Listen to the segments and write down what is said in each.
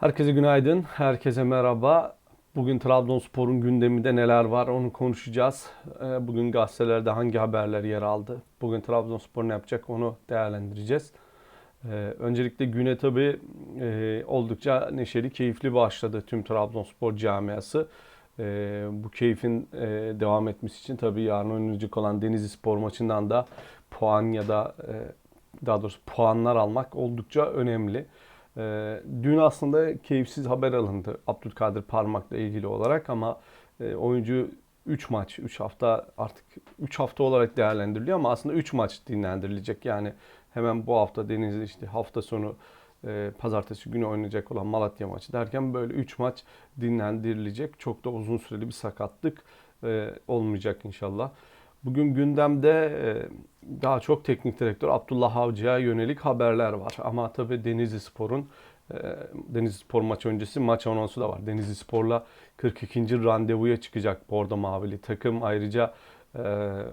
Herkese günaydın, herkese merhaba. Bugün Trabzonspor'un gündeminde neler var onu konuşacağız. Ee, Bugün gazetelerde hangi haberler yer aldı? Bugün Trabzonspor ne yapacak onu değerlendireceğiz. Ee, Öncelikle güne tabii e, oldukça neşeli, keyifli başladı tüm Trabzonspor camiası. Ee, Bu keyfin e, devam etmesi için tabii yarın oynanacak olan Denizli Spor maçından da puan ya da e, daha doğrusu puanlar almak oldukça önemli. Ee, dün aslında keyifsiz haber alındı Abdülkadir Parmak'la ilgili olarak ama e, oyuncu 3 maç, 3 hafta artık 3 hafta olarak değerlendiriliyor ama aslında 3 maç dinlendirilecek. Yani hemen bu hafta Denizli işte hafta sonu e, pazartesi günü oynayacak olan Malatya maçı derken böyle 3 maç dinlendirilecek. Çok da uzun süreli bir sakatlık e, olmayacak inşallah. Bugün gündemde e, daha çok teknik direktör Abdullah Avcı'ya yönelik haberler var. Ama tabii Denizli Spor'un e, Denizli Spor maç öncesi maç anonsu da var. Denizli Spor'la 42. randevuya çıkacak Bordo Mavili takım. Ayrıca e,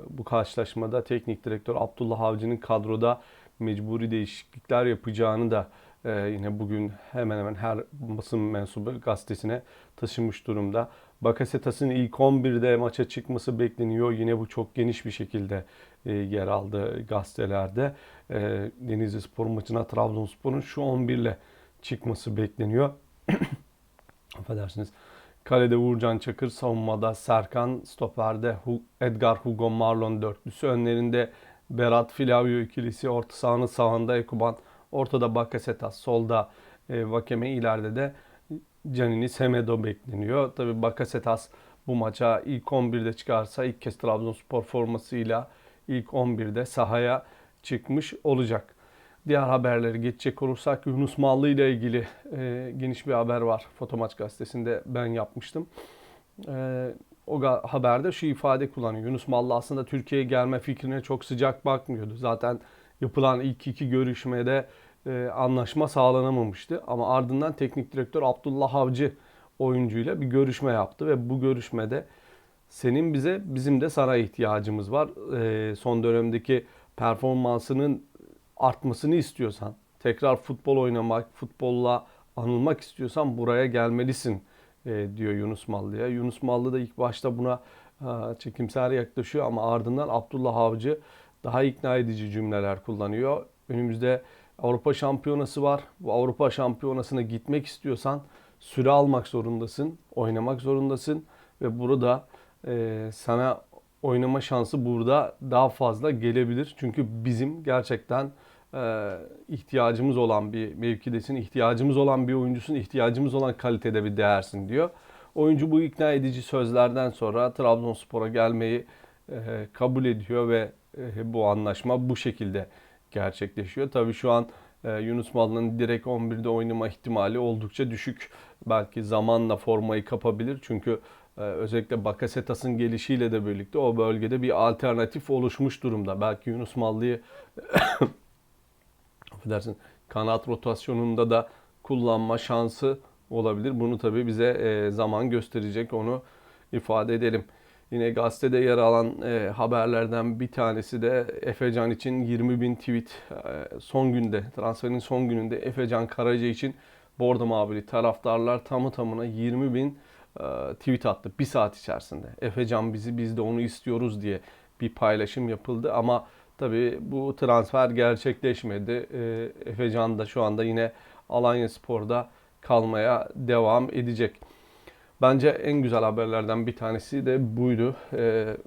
bu karşılaşmada teknik direktör Abdullah Avcı'nın kadroda mecburi değişiklikler yapacağını da yine bugün hemen hemen her basın mensubu gazetesine taşımış durumda. Bakasetas'ın ilk 11'de maça çıkması bekleniyor. Yine bu çok geniş bir şekilde e, yer aldı gazetelerde. E, Denizli Spor maçına Trabzonspor'un şu 11 ile çıkması bekleniyor. Affedersiniz. Kalede Uğurcan Çakır, savunmada Serkan, stoperde Edgar Hugo Marlon dörtlüsü, önlerinde Berat Filavio ikilisi, orta sahanın sağında Ekuban, ortada Bakasetas, solda e, Vakeme, ileride de Canini Semedo bekleniyor. Tabi Bakasetas bu maça ilk 11'de çıkarsa ilk kez Trabzonspor formasıyla ilk 11'de sahaya çıkmış olacak. Diğer haberleri geçecek olursak Yunus Mallı ile ilgili e, geniş bir haber var. Fotomaç gazetesinde ben yapmıştım. E, o haberde şu ifade kullanıyor. Yunus Mallı aslında Türkiye'ye gelme fikrine çok sıcak bakmıyordu. Zaten yapılan ilk iki görüşmede e, anlaşma sağlanamamıştı. Ama ardından teknik direktör Abdullah Avcı oyuncuyla bir görüşme yaptı ve bu görüşmede senin bize bizim de sana ihtiyacımız var. E, son dönemdeki performansının artmasını istiyorsan, tekrar futbol oynamak, futbolla anılmak istiyorsan buraya gelmelisin e, diyor Yunus Mallı'ya. Yunus Mallı da ilk başta buna e, çekimser yaklaşıyor ama ardından Abdullah Avcı daha ikna edici cümleler kullanıyor. Önümüzde Avrupa Şampiyonası var. Bu Avrupa Şampiyonası'na gitmek istiyorsan süre almak zorundasın, oynamak zorundasın ve burada e, sana oynama şansı burada daha fazla gelebilir. Çünkü bizim gerçekten e, ihtiyacımız olan bir mevkidesin, ihtiyacımız olan bir oyuncusun, ihtiyacımız olan kalitede bir değersin diyor. Oyuncu bu ikna edici sözlerden sonra Trabzonspor'a gelmeyi e, kabul ediyor ve e, bu anlaşma bu şekilde gerçekleşiyor. Tabii şu an e, Yunus Mallı'nın direkt 11'de oynama ihtimali oldukça düşük. Belki zamanla formayı kapabilir. Çünkü e, özellikle Bakasetas'ın gelişiyle de birlikte o bölgede bir alternatif oluşmuş durumda. Belki Yunus Mallı'yı affedersin kanat rotasyonunda da kullanma şansı olabilir. Bunu tabii bize e, zaman gösterecek onu ifade edelim. Yine gazetede yer alan e, haberlerden bir tanesi de Efecan için 20 bin tweet e, son günde transferin son gününde Efecan Karaca için Bordo Mavili taraftarlar tamı tamına 20 bin e, tweet attı bir saat içerisinde. Efecan bizi biz de onu istiyoruz diye bir paylaşım yapıldı ama tabii bu transfer gerçekleşmedi. E, Efecan da şu anda yine Alanya Spor'da kalmaya devam edecek. Bence en güzel haberlerden bir tanesi de buydu. Ee,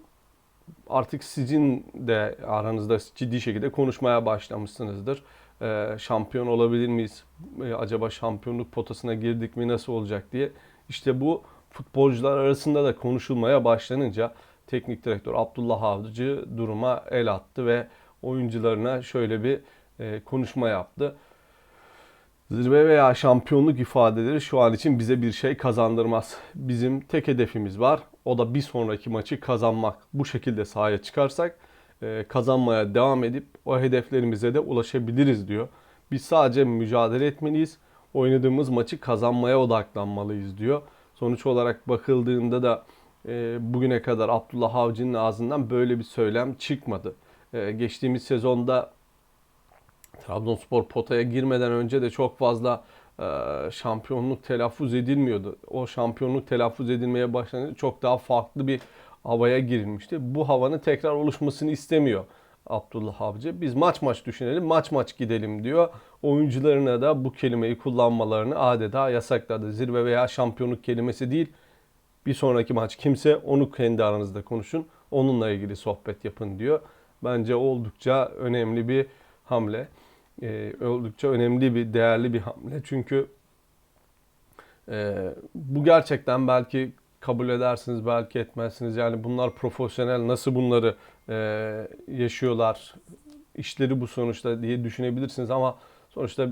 artık sizin de aranızda ciddi şekilde konuşmaya başlamışsınızdır. Ee, şampiyon olabilir miyiz? Ee, acaba şampiyonluk potasına girdik mi? Nasıl olacak diye. İşte bu futbolcular arasında da konuşulmaya başlanınca teknik direktör Abdullah Avcı duruma el attı ve oyuncularına şöyle bir e, konuşma yaptı. Zirve veya şampiyonluk ifadeleri şu an için bize bir şey kazandırmaz. Bizim tek hedefimiz var. O da bir sonraki maçı kazanmak. Bu şekilde sahaya çıkarsak e, kazanmaya devam edip o hedeflerimize de ulaşabiliriz diyor. Biz sadece mücadele etmeliyiz. Oynadığımız maçı kazanmaya odaklanmalıyız diyor. Sonuç olarak bakıldığında da e, bugüne kadar Abdullah Avcı'nın ağzından böyle bir söylem çıkmadı. E, geçtiğimiz sezonda Trabzonspor potaya girmeden önce de çok fazla e, şampiyonluk telaffuz edilmiyordu. O şampiyonluk telaffuz edilmeye başlanınca çok daha farklı bir havaya girilmişti. Bu havanın tekrar oluşmasını istemiyor Abdullah Avcı. Biz maç maç düşünelim, maç maç gidelim diyor. Oyuncularına da bu kelimeyi kullanmalarını adeta yasakladı. Zirve veya şampiyonluk kelimesi değil. Bir sonraki maç kimse onu kendi aranızda konuşun. Onunla ilgili sohbet yapın diyor. Bence oldukça önemli bir hamle. Ee, oldukça önemli bir, değerli bir hamle. Çünkü e, bu gerçekten belki kabul edersiniz, belki etmezsiniz. Yani bunlar profesyonel, nasıl bunları e, yaşıyorlar, işleri bu sonuçta diye düşünebilirsiniz. Ama sonuçta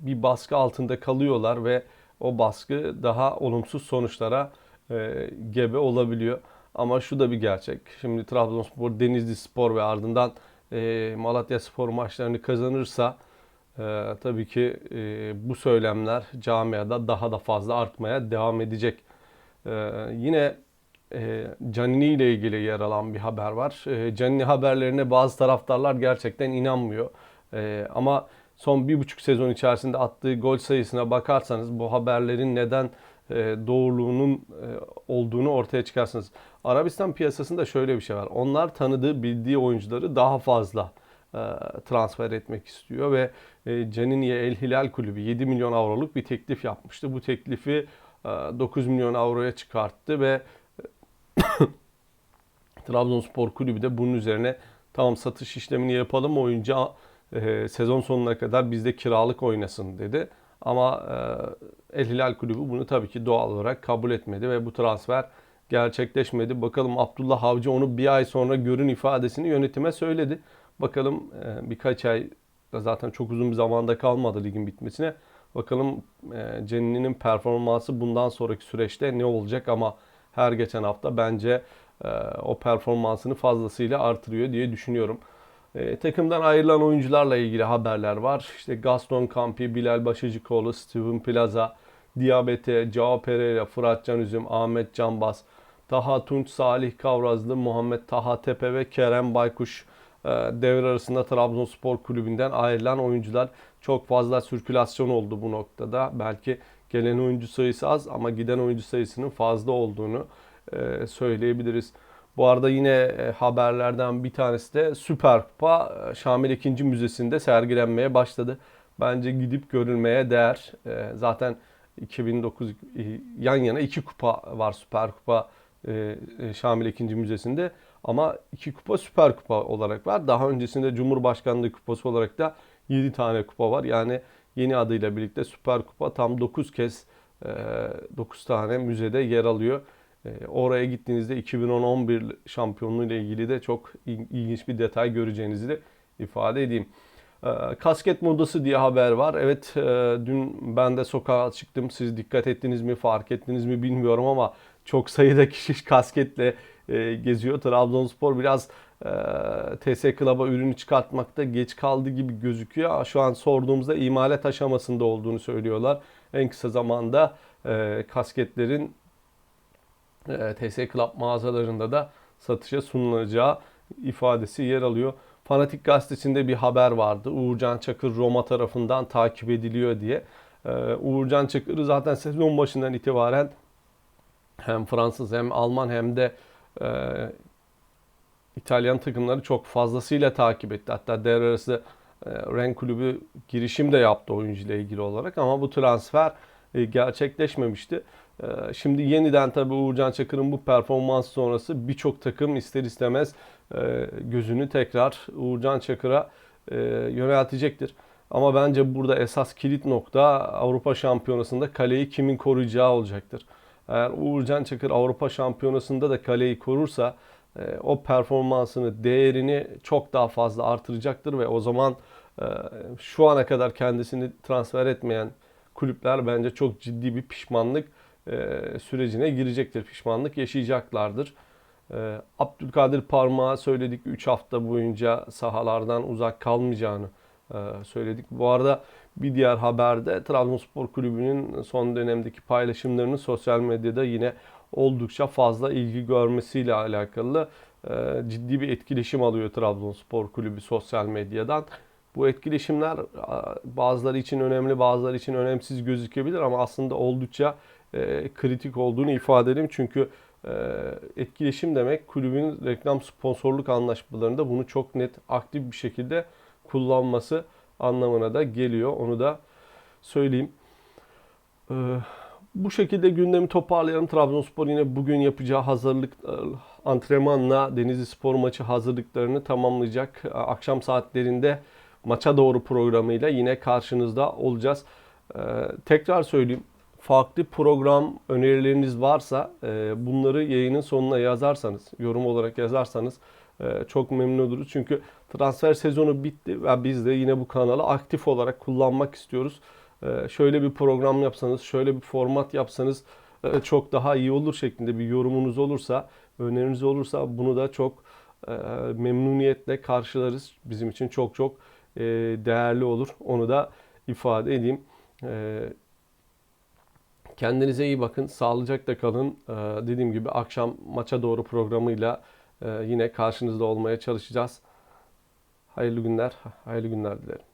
bir baskı altında kalıyorlar ve o baskı daha olumsuz sonuçlara e, gebe olabiliyor. Ama şu da bir gerçek. Şimdi Trabzonspor, Denizli Spor ve ardından e, Malatya Spor maçlarını kazanırsa e, tabii ki e, bu söylemler camiada daha da fazla artmaya devam edecek. E, yine e, Canini ile ilgili yer alan bir haber var. E, Canini haberlerine bazı taraftarlar gerçekten inanmıyor. Ama son bir buçuk sezon içerisinde attığı gol sayısına bakarsanız bu haberlerin neden doğruluğunun e, olduğunu ortaya çıkarsınız. Arabistan piyasasında şöyle bir şey var. Onlar tanıdığı, bildiği oyuncuları daha fazla e, transfer etmek istiyor ve Canini'ye El Hilal Kulübü 7 milyon avroluk bir teklif yapmıştı. Bu teklifi 9 milyon avroya çıkarttı ve Trabzonspor Kulübü de bunun üzerine tamam satış işlemini yapalım oyuncu sezon sonuna kadar bizde kiralık oynasın dedi. Ama e, El Hilal Kulübü bunu tabii ki doğal olarak kabul etmedi ve bu transfer gerçekleşmedi. Bakalım Abdullah Avcı onu bir ay sonra görün ifadesini yönetime söyledi. Bakalım e, birkaç ay zaten çok uzun bir zamanda kalmadı ligin bitmesine. Bakalım e, Cenni'nin performansı bundan sonraki süreçte ne olacak ama her geçen hafta bence o performansını fazlasıyla artırıyor diye düşünüyorum. E, takımdan ayrılan oyuncularla ilgili haberler var. İşte Gaston Campi, Bilal Başıcıkoğlu, Steven Plaza, Diabete, Cao Pereira, Fırat Can Üzüm, Ahmet Canbaz, Taha Tunç, Salih Kavrazlı, Muhammed Taha Tepe ve Kerem Baykuş e, devre arasında Trabzonspor Kulübü'nden ayrılan oyuncular. Çok fazla sirkülasyon oldu bu noktada. Belki gelen oyuncu sayısı az ama giden oyuncu sayısının fazla olduğunu e, söyleyebiliriz. Bu arada yine e, haberlerden bir tanesi de Süper Kupa e, Şamil 2. Müzesi'nde sergilenmeye başladı. Bence gidip görülmeye değer. E, zaten 2009 yan yana iki kupa var Süper Kupa Şamil 2. Müzesi'nde. Ama iki kupa Süper Kupa olarak var. Daha öncesinde Cumhurbaşkanlığı Kupası olarak da 7 tane kupa var. Yani yeni adıyla birlikte Süper Kupa tam 9 kez 9 tane müzede yer alıyor. Ee, oraya gittiğinizde 2011 şampiyonluğu ile ilgili de çok ilginç bir detay göreceğinizi de ifade edeyim. Ee, kasket modası diye haber var. Evet e, dün ben de sokağa çıktım. Siz dikkat ettiniz mi fark ettiniz mi bilmiyorum ama çok sayıda kişi kasketle e, geziyor. Trabzonspor biraz e, TS Club'a ürünü çıkartmakta geç kaldı gibi gözüküyor. Şu an sorduğumuzda imalat aşamasında olduğunu söylüyorlar. En kısa zamanda kasketlerin e, TS Club mağazalarında da satışa sunulacağı ifadesi yer alıyor. Fanatik gazetesinde bir haber vardı. Uğurcan Çakır Roma tarafından takip ediliyor diye. E, Uğurcan Çakır'ı zaten sezon başından itibaren hem Fransız hem Alman hem de e, İtalyan takımları çok fazlasıyla takip etti. Hatta devre arası e, Ren kulübü girişim de yaptı oyuncuyla ilgili olarak ama bu transfer gerçekleşmemişti. Ee, şimdi yeniden tabii Uğurcan Çakır'ın bu performans sonrası birçok takım ister istemez e, gözünü tekrar Uğurcan Çakır'a e, yöneltecektir. Ama bence burada esas kilit nokta Avrupa Şampiyonası'nda kaleyi kimin koruyacağı olacaktır. Eğer Uğurcan Çakır Avrupa Şampiyonası'nda da kaleyi korursa e, o performansını, değerini çok daha fazla artıracaktır ve o zaman şu ana kadar kendisini transfer etmeyen kulüpler bence çok ciddi bir pişmanlık e, sürecine girecektir. Pişmanlık yaşayacaklardır. E, Abdülkadir Parmağı söyledik 3 hafta boyunca sahalardan uzak kalmayacağını e, söyledik. Bu arada bir diğer haberde Trabzonspor Kulübü'nün son dönemdeki paylaşımlarının sosyal medyada yine oldukça fazla ilgi görmesiyle alakalı ciddi bir etkileşim alıyor Trabzonspor Kulübü sosyal medyadan. Bu etkileşimler bazıları için önemli, bazıları için önemsiz gözükebilir ama aslında oldukça e, kritik olduğunu ifade edeyim. Çünkü e, etkileşim demek kulübün reklam sponsorluk anlaşmalarında bunu çok net aktif bir şekilde kullanması anlamına da geliyor. Onu da söyleyeyim. Ee, bu şekilde gündemi toparlayalım. Trabzonspor yine bugün yapacağı hazırlık e, antrenmanla Denizli Spor maçı hazırlıklarını tamamlayacak. Akşam saatlerinde maça doğru programıyla yine karşınızda olacağız. Ee, tekrar söyleyeyim. Farklı program önerileriniz varsa e, bunları yayının sonuna yazarsanız, yorum olarak yazarsanız e, çok memnun oluruz. Çünkü transfer sezonu bitti ve biz de yine bu kanalı aktif olarak kullanmak istiyoruz. Ee, şöyle bir program yapsanız, şöyle bir format yapsanız e, çok daha iyi olur şeklinde bir yorumunuz olursa, öneriniz olursa bunu da çok e, memnuniyetle karşılarız. Bizim için çok çok e, değerli olur. Onu da ifade edeyim. E, Kendinize iyi bakın, sağlıcakla kalın. E, Dediğim gibi akşam maça doğru programıyla e, yine karşınızda olmaya çalışacağız. Hayırlı günler, hayırlı günler dilerim.